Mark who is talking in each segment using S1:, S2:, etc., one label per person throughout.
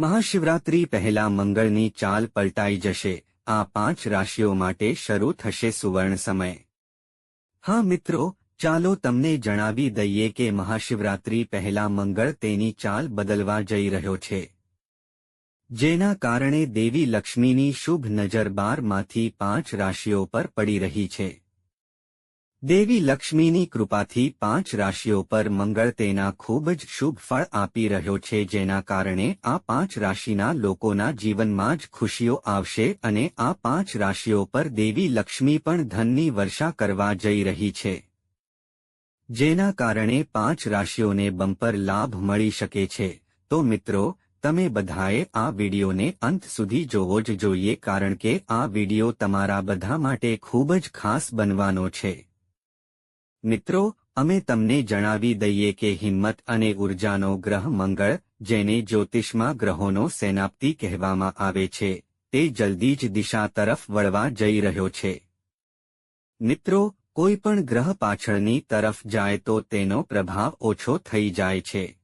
S1: મહાશિવરાત્રી પહેલા મંગળની ચાલ પલટાઈ જશે. આ પાંચ રાશિઓ માટે શરૂ થશે સુવર્ણ સમય. હા મિત્રો, ચાલો તમને જણાવી દઈએ કે મહાશિવરાત્રી પહેલા મંગળ તેની ચાલ બદલવા જઈ રહ્યો છે. જેના કારણે દેવી લક્ષ્મીની શુભ નજર બારમાંથી પાંચ રાશિઓ પર પડી રહી છે. દેવી લક્ષ્મીની કૃપાથી પાંચ રાશિઓ પર મંગળ તેના ખૂબ જ શુભ ફળ આપી રહ્યો છે, જેના કારણે આ પાંચ રાશિના લોકોના જીવનમાં જ ખુશીઓ આવશે અને આ પાંચ રાશિઓ પર દેવી લક્ષ્મી પણ ધનની વર્ષા કરવા જઈ રહી છે. જેના કારણે પાંચ રાશિઓને બમ્પર લાભ મળી શકે છે. તો મિત્રો, તમે બધાએ આ વિડિયોને અંત સુધી જોવો જ જોઈએ, કારણ કે આ વીડિયો તમારા બધા માટે ખૂબ જ ખાસ બનવાનો છે. મિત્રો, અમે તમને જણાવી દઈએ કે હિંમત અને ઉર્જાનો ગ્રહ મંગળ, જેને જ્યોતિષમાં ગ્રહોનો સેનાપ્તિ કહેવામાં આવે છે, તે જલ્દી જ દિશા તરફ વળવા જઈ રહ્યો છે. મિત્રો, કોઈ પણ ગ્રહ પાછળની તરફ જાય તો તેનો પ્રભાવ ઓછો થઈ જાય છે.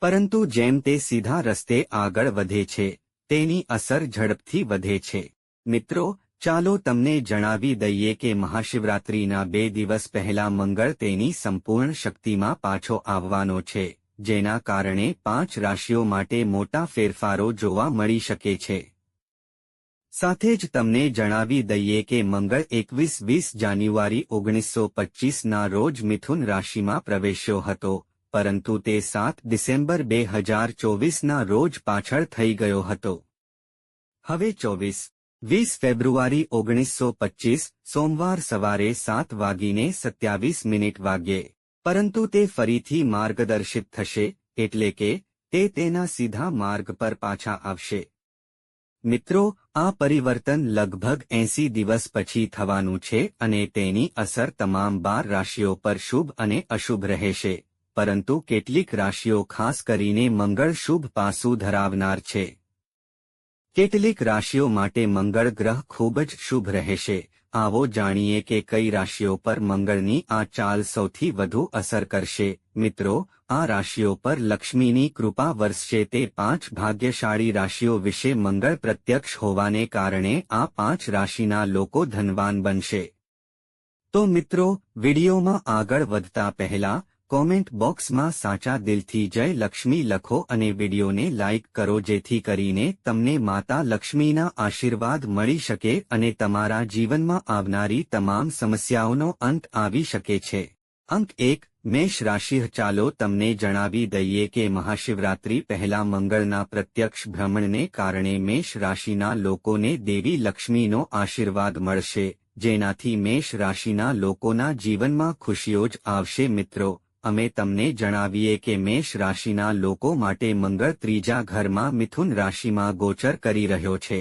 S1: પરંતુ જેમ તે સીધા રસ્તે આગળ વધે છે, તેની અસર ઝડપથી વધે છે. મિત્રો ચાલો તમને જણાવી દઈએ કે મહાશિવરાત્રિના બે દિવસ પહેલા મંગળ તેની સંપૂર્ણ શક્તિમાં પાછો આવવાનો છે, જેના કારણે પાંચ રાશિઓ માટે મોટા ફેરફારો જોવા મળી શકે છે. સાથે જ તમને જણાવી દઈએ કે મંગળ એકવીસ વીસ જાન્યુઆરી ઓગણીસો પચ્ચીસના રોજ મિથુન રાશિમાં પ્રવેશ્યો હતો, પરંતુ તે સાત ડિસેમ્બર બે હજાર ચોવીસના રોજ પાછળ થઈ ગયો હતો. હવે ચોવીસ વીસ ફેબ્રુઆરી ઓગણીસો પચ્ચીસ સોમવાર સવારે સાત વાગીને સત્યાવીસ મિનિટ વાગ્યે. પરંતુ તે ફરીથી માર્ગદર્શિત થશે, એટલે કે તે તેના સીધા માર્ગ પર પાછા આવશે. મિત્રો, આ પરિવર્તન લગભગ એંસી દિવસ પછી થવાનું છે અને તેની અસર તમામ બાર રાશિઓ પર શુભ અને અશુભ રહેશે. પરંતુ કેટલીક રાશિઓ ખાસ કરીને મંગળ શુભ પાસું ધરાવનાર છે. કેટલીક રાશિઓ માટે મંગળ ગ્રહ ખૂબ જ શુભ રહેશે. આવો જાણીએ કે કઈ રાશિઓ પર મંગળની આ ચાલ સૌથી વધુ અસર કરશે. મિત્રો, આ રાશિઓ પર લક્ષ્મીની કૃપા વર્ષશે તે પાંચ ભાગ્યશાળી રાશિઓ વિશે મંગળ પ્રત્યક્ષ હોવાને કારણે આ પાંચ રાશિના લોકો ધનવાન બનશે. તો મિત્રો, વિડીયોમાં આગળ વધતા પહેલા કોમેન્ટ બોક્સમાં સાચા દિલથી જય લક્ષ્મી લખો અને વિડીયોને લાઇક કરો જેથી કરીને તમને માતા લક્ષ્મીના આશીર્વાદ મળી શકે અને તમારા જીવનમાં આવનારી તમામ સમસ્યાઓનો અંત આવી શકે છે. અંક એક, મેષ રાશિ, ચાલો તમને જણાવી દઈએ કે મહાશિવરાત્રી પહેલા મંગળના પ્રત્યક્ષ ભ્રમણને કારણે મેષ રાશિના લોકોને દેવી લક્ષ્મીનો આશીર્વાદ મળશે. જેનાથી મેષ રાશિના લોકોના જીવનમાં ખુશીઓ જ આવશે મિત્રો. અમે તમને જણાવીએ કે મેષ રાશિના લોકો માટે મંગળ ત્રીજા ઘરમાં મિથુન રાશિમાં ગોચર કરી રહ્યો છે.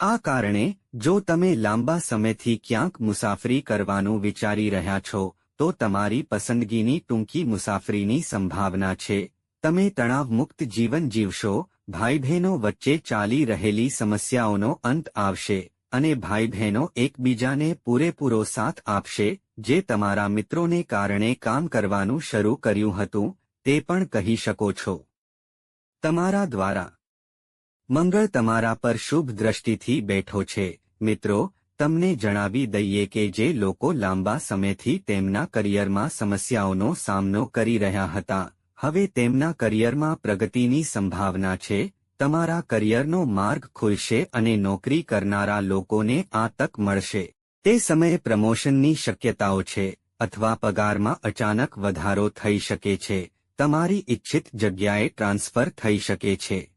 S1: આ કારણે, જો તમે લાંબા સમયથી ક્યાંક મુસાફરી કરવાનું વિચારી રહ્યા છો, તો તમારી પસંદગીની ટૂંકી મુસાફરીની સંભાવના છે. તમે તણાવમુક્ત જીવન જીવશો ભાઈ બહેનો વચ્ચે ચાલી રહેલી સમસ્યાઓનો અંત આવશે. અને ભાઈ બહેનો એકબીજાને પૂરેપૂરો સાથ આપશે, જે તમારા મિત્રોને કારણે કામ કરવાનું શરૂ કર્યું હતું, તે પણ કહી શકો છો. તમારા દ્વારા. મંગળ તમારા પર શુભ દ્રષ્ટિથી બેઠો છે. મિત્રો, તમને જણાવી દઈએ કે જે લોકો લાંબા સમયથી તેમના કરિયરમાં સમસ્યાઓનો સામનો કરી રહ્યા હતા, હવે તેમના કરિયરમાં પ્રગતિની સંભાવના છે તમારા કરિયરનો માર્ગ ખુલશે અને નોકરી કરનારા લોકોને આ તક મળશે. તે સમયે પ્રમોશનની શક્યતાઓ છે, અથવા પગારમાં અચાનક વધારો થઈ શકે છે, તમારી ઇચ્છિત જગ્યાએ ટ્રાન્સફર થઈ શકે છે.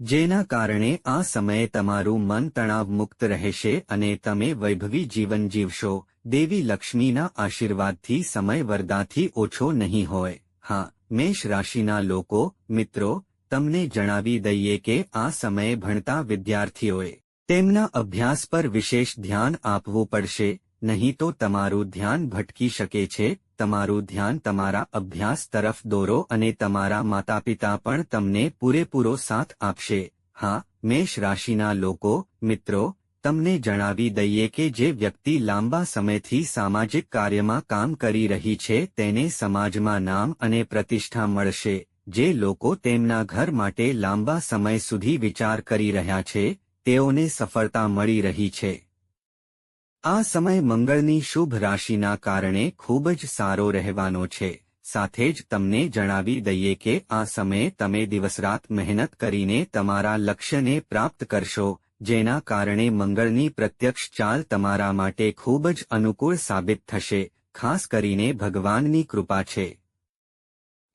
S1: જેના કારણે આ સમયે તમારું મન તણાવમુક્ત રહેશે અને તમે વૈભવી જીવન જીવશો. દેવી લક્ષ્મીના આશીર્વાદથી સમય વરદાથી ઓછો નહીં હોય. હા મેષ રાશિના લોકો, મિત્રો તમને જણાવી દઈએ કે આ સમયે ભણતા વિદ્યાર્થીઓએ તેમના અભ્યાસ પર વિશેષ ધ્યાન આપવું પડશે, નહીં તો તમારું ધ્યાન ભટકી શકે છે, તમારું ધ્યાન તમારા અભ્યાસ તરફ દોરો અને તમારા માતાપિતા પણ તમને પૂરેપૂરો સાથ આપશે. હા, મેષ રાશિના લોકો, મિત્રો, તમને જણાવી દઈએ કે જે વ્યક્તિ લાંબા સમયથી સામાજિક કાર્યમાં કામ કરી રહી છે, તેને સમાજમાં નામ અને પ્રતિષ્ઠા મળશે. જે લોકો તેમના ઘર માટે લાંબા સમય સુધી વિચાર કરી રહ્યા છે, તેઓને સફળતા મળી રહી છે. આ સમય મંગળની શુભ રાશિના કારણે ખૂબ જ સારો રહેવાનો છે. સાથે જ તમને જણાવી દઈએ કે આ સમયે તમે દિવસરાત મહેનત કરીને તમારા લક્ષ્યને પ્રાપ્ત કરશો, જેના કારણે મંગળની પ્રત્યક્ષ ચાલ તમારા માટે ખૂબ જ અનુકૂળ સાબિત થશે, ખાસ કરીને ભગવાનની કૃપા છે.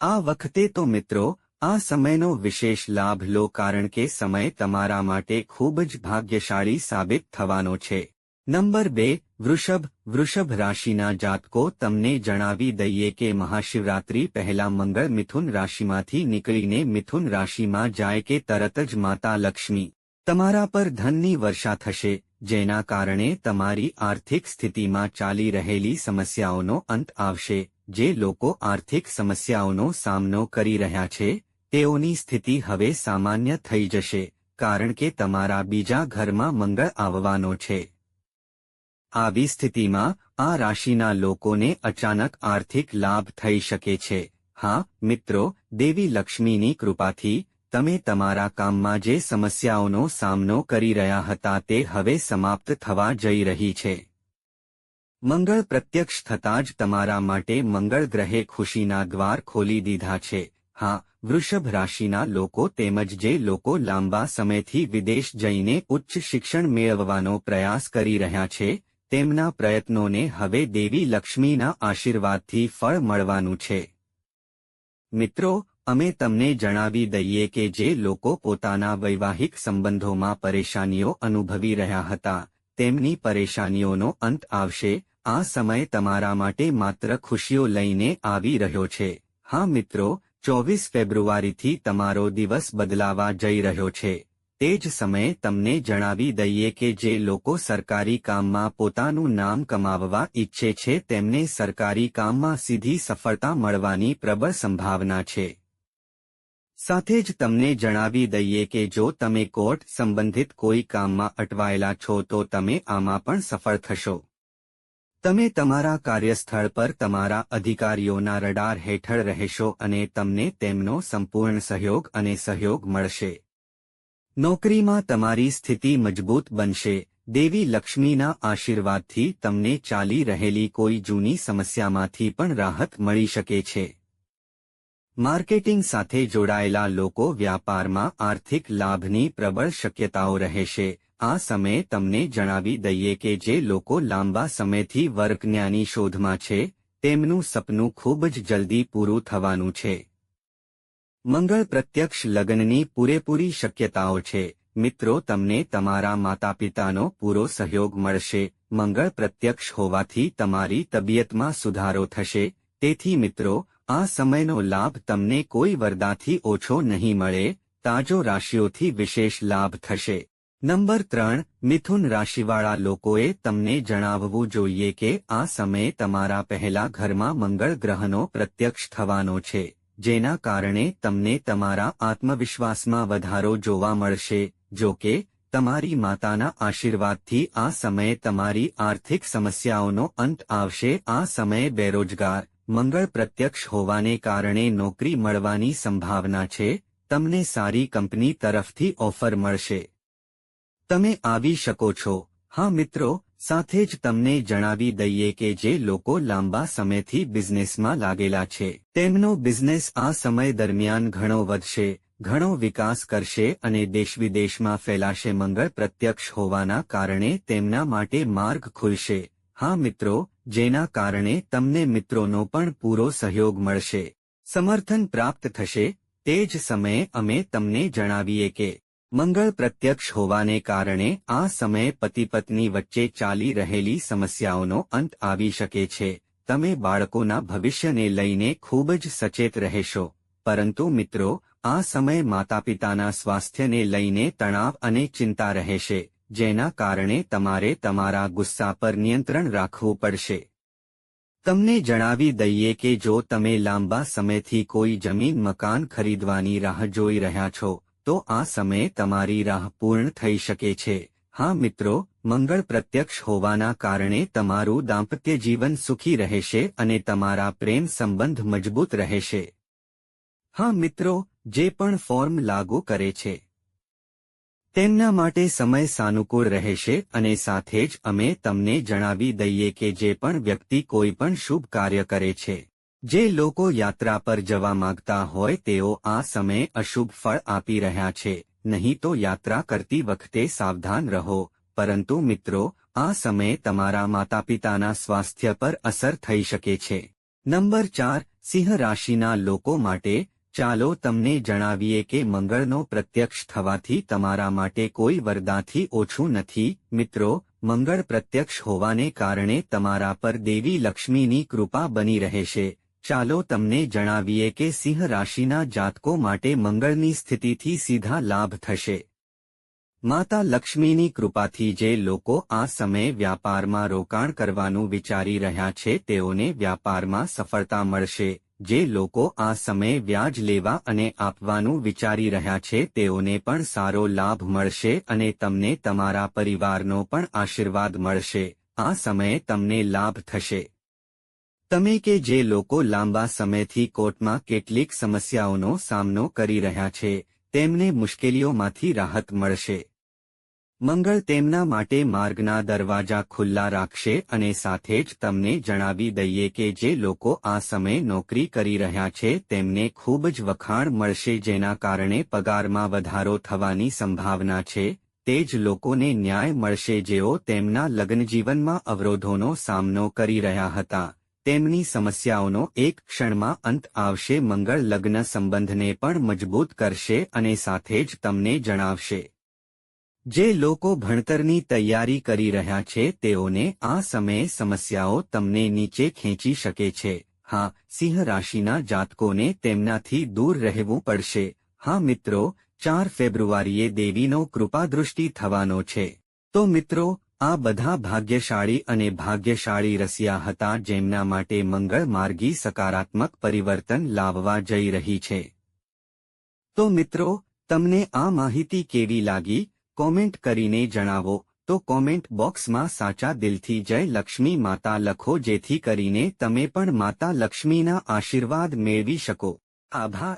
S1: આ વખતે તો મિત્રો, આ સમયનો વિશેષ લાભ લો કારણ કે સમય તમારા માટે ખૂબ જ ભાગ્યશાળી સાબિત થવાનો છે. નંબર બે, વૃષભ વૃષભ રાશિના જાતકો તમને જણાવી દઈએ કે મહાશિવરાત્રી પહેલા મંગળ મિથુન રાશિમાંથી નીકળીને મિથુન રાશિમાં જાય કે તરત જ માતા લક્ષ્મી. તમારા પર ધનની વર્ષા થશે, જેના કારણે તમારી આર્થિક સ્થિતિમાં ચાલી રહેલી સમસ્યાઓનો અંત આવશે. જે લોકો આર્થિક સમસ્યાઓનો સામનો કરી રહ્યા છે, તેઓની સ્થિતિ હવે સામાન્ય થઈ જશે, કારણ કે તમારા બીજા ઘરમાં મંગળ આવવાનો છે. આવી સ્થિતિમાં આ રાશિના લોકોને અચાનક આર્થિક લાભ થઈ શકે છે. હા, મિત્રો, દેવી લક્ષ્મીની કૃપાથી, તમે તમારા કામમાં જે સમસ્યાઓનો સામનો કરી રહ્યા હતા તે હવે સમાપ્ત થવા જઈ રહી છે. મંગળ પ્રત્યક્ષ થતાં જ તમારા માટે મંગળ ગ્રહે ખુશીના દ્વાર ખોલી દીધા છે. હા, વૃષભ રાશિના લોકો તેમજ જે લોકો લાંબા સમયથી વિદેશ જઈને ઉચ્ચ શિક્ષણ મેળવવાનો પ્રયાસ કરી રહ્યા છે, તેમના પ્રયત્નોને હવે દેવી લક્ષ્મીના આશીર્વાદથી ફળ મળવાનું છે. મિત્રો, અમે તમને જણાવી દઈએ કે જે લોકો પોતાના વૈવાહિક સંબંધોમાં પરેશાનીઓ અનુભવી રહ્યા હતા, તેમની પરેશાનીઓનો અંત આવશે આ સમય તમારા માટે માત્ર ખુશીઓ લઈને આવી રહ્યો છે. હા મિત્રો, ચોવીસ ફેબ્રુઆરીથી તમારો દિવસ બદલાવા જઈ રહ્યો છે. તે જ સમયે તમને જણાવી દઈએ કે જે લોકો સરકારી કામમાં પોતાનું નામ કમાવવા ઈચ્છે છે, તેમને સરકારી કામમાં સીધી સફળતા મળવાની પ્રબળ સંભાવના છે. સાથે જ તમને જણાવી દઈએ કે જો તમે કોર્ટ સંબંધિત કોઈ કામમાં અટવાયેલા છો તો તમે આમાં પણ સફળ થશો. તમે તમારા કાર્યસ્થળ પર તમારા અધિકારીઓના રડાર હેઠળ રહેશો અને તમને તેમનો સંપૂર્ણ સહયોગ અને સહયોગ મળશે. નોકરીમાં તમારી સ્થિતિ મજબૂત બનશે. દેવી લક્ષ્મીના આશીર્વાદથી તમને ચાલી રહેલી કોઈ જૂની સમસ્યામાંથી પણ રાહત મળી શકે છે. માર્કેટિંગ સાથે જોડાયેલા લોકો વ્યાપારમાં આર્થિક લાભની પ્રબળ શક્યતાઓ રહેશે. આ સમયે તમને જણાવી દઈએ કે જે લોકો લાંબા સમયથી વર્ગજ્ઞાની શોધમાં છે, તેમનું સપનું ખૂબ જ જલ્દી પૂરું થવાનું છે. મંગળ પ્રત્યક્ષ લગ્નની પૂરેપૂરી શક્યતાઓ છે. મિત્રો, તમને તમારા માતાપિતાનો પૂરો સહયોગ મળશે. મંગળ પ્રત્યક્ષ હોવાથી તમારી તબિયતમાં સુધારો થશે. તેથી મિત્રો, આ સમયનો લાભ તમને કોઈ વરદાથી ઓછો નહીં મળે. તાજો રાશિઓથી વિશેષ લાભ થશે. નંબર ત્રણ, મિથુન રાશિવાળા લોકોએ તમને જણાવવું જોઈએ કે આ સમયે તમારા પહેલા ઘરમાં મંગળ ગ્રહનો પ્રત્યક્ષ થવાનો છે, જેના કારણે તમને તમારા આત્મવિશ્વાસમાં વધારો જોવા મળશે, જો કે, તમારી માતાના આશીર્વાદથી આ સમયે તમારી આર્થિક સમસ્યાઓનો અંત આવશે, આ સમયે બેરોજગાર, મંગળ પ્રત્યક્ષ હોવાને કારણે નોકરી મળવાની સંભાવના છે, તમને સારી કંપની તરફથી ઓફર મળશે. તમે આવી શકો છો. હા મિત્રો, સાથે જ તમને જણાવી દઈએ કે જે લોકો લાંબા સમયથી બિઝનેસમાં લાગેલા છે, તેમનો બિઝનેસ આ સમય દરમિયાન ઘણો વધશે, ઘણો વિકાસ કરશે અને દેશ વિદેશમાં ફેલાશે મંગળ પ્રત્યક્ષ હોવાના કારણે તેમના માટે માર્ગ ખુલશે. હા મિત્રો, જેના કારણે તમને મિત્રોનો પણ પૂરો સહયોગ મળશે. સમર્થન પ્રાપ્ત થશે. તે જ સમયે અમે તમને જણાવીએ કે મંગળ પ્રત્યક્ષ હોવાને કારણે આ સમયે પતિ પત્ની વચ્ચે ચાલી રહેલી સમસ્યાઓનો અંત આવી શકે છે. તમે બાળકોના ભવિષ્યને લઈને ખૂબ જ સચેત રહેશો. પરંતુ મિત્રો, આ સમય માતાપિતાના સ્વાસ્થ્યને લઈને તણાવ અને ચિંતા રહેશે, જેના કારણે તમારે તમારા ગુસ્સા પર નિયંત્રણ રાખવું પડશે. તમને જણાવી દઈએ કે જો તમે લાંબા સમયથી કોઈ જમીન મકાન ખરીદવાની રાહ જોઈ રહ્યા છો તો આ સમયે તમારી રાહ પૂર્ણ થઈ શકે છે. હા મિત્રો, મંગળ પ્રત્યક્ષ હોવાના કારણે તમારું દાંપત્ય જીવન સુખી રહેશે અને તમારા પ્રેમ સંબંધ મજબૂત રહેશે. હા મિત્રો, જે પણ ફોર્મ લાગુ કરે છે. તેમના માટે સમય સાનુકૂળ રહેશે અને સાથે જ અમે તમને જણાવી દઈએ કે જે પણ વ્યક્તિ કોઈ પણ શુભ કાર્ય કરે છે. જે લોકો યાત્રા પર જવા માંગતા હોય તેઓ આ સમયે અશુભ ફળ આપી રહ્યા છે. નહીં તો યાત્રા કરતી વખતે સાવધાન રહો. પરંતુ મિત્રો, આ સમયે તમારા માતાપિતાના સ્વાસ્થ્ય પર અસર થઈ શકે છે. નંબર ચાર, સિંહ રાશિના લોકો માટે ચાલો તમને જણાવીએ કે મંગળનો પ્રત્યક્ષ થવાથી તમારા માટે કોઈ વરદાથી ઓછું નથી. મિત્રો, મંગળ પ્રત્યક્ષ હોવાને કારણે તમારા પર દેવી લક્ષ્મીની કૃપા બની રહેશે. ચાલો તમને જણાવીએ કે સિંહ રાશિના જાતકો માટે મંગળની સ્થિતિથી સીધા લાભ થશે. માતા લક્ષ્મીની કૃપાથી જે લોકો આ સમયે વ્યાપારમાં રોકાણ કરવાનું વિચારી રહ્યા છે, તેઓને વ્યાપારમાં સફળતા મળશે. જે લોકો આ સમયે વ્યાજ લેવા અને આપવાનું વિચારી રહ્યા છે, તેઓને પણ સારો લાભ મળશે અને તમને તમારા પરિવારનો પણ આશીર્વાદ મળશે. આ સમયે તમને લાભ થશે. તમે કે જે લોકો લાંબા સમયથી કોર્ટમાં કેટલીક સમસ્યાઓનો સામનો કરી રહ્યા છે, તેમને મુશ્કેલીઓમાંથી રાહત મળશે. મંગળ તેમના માટે માર્ગના દરવાજા ખુલ્લા રાખશે અને સાથે જ તમને જણાવી દઈએ કે જે લોકો આ સમયે નોકરી કરી રહ્યા છે, તેમને ખૂબ જ વખાણ મળશે જેના કારણે પગારમાં વધારો થવાની સંભાવના છે. તે જ લોકોને ન્યાય મળશે જેઓ તેમના લગ્નજીવનમાં અવરોધોનો સામનો કરી રહ્યા હતા. તેમની સમસ્યાઓનો એક ક્ષણમાં અંત આવશે, મંગળ લગ્ન સંબંધને પણ મજબૂત કરશે અને સાથે જ તમને જણાવશે. જે લોકો ભણતરની તૈયારી કરી રહ્યા છે, તેઓને આ સમયે સમસ્યાઓ તમને નીચે ખેંચી શકે છે. હા, સિંહ રાશિના જાતકોને તેમનાથી દૂર રહેવું પડશે. હા મિત્રો, ચાર ફેબ્રુઆરીએ દેવીનો કૃપાદૃષ્ટિ થવાનો છે. તો મિત્રો આ બધા ભાગ્યશાળી અને ભાગ્યશાળી રસિયા હતા જેમના માટે મંગળ માર્ગી સકારાત્મક પરિવર્તન લાવવા જઈ રહી છે. તો મિત્રો, તમને આ માહિતી કેવી લાગી? કોમેન્ટ કરીને જણાવો. તો કોમેન્ટ બોક્સમાં સાચા દિલથી જય લક્ષ્મી માતા લખો જેથી કરીને તમે પણ માતા લક્ષ્મીના આશીર્વાદ મેળવી શકો. આભાર.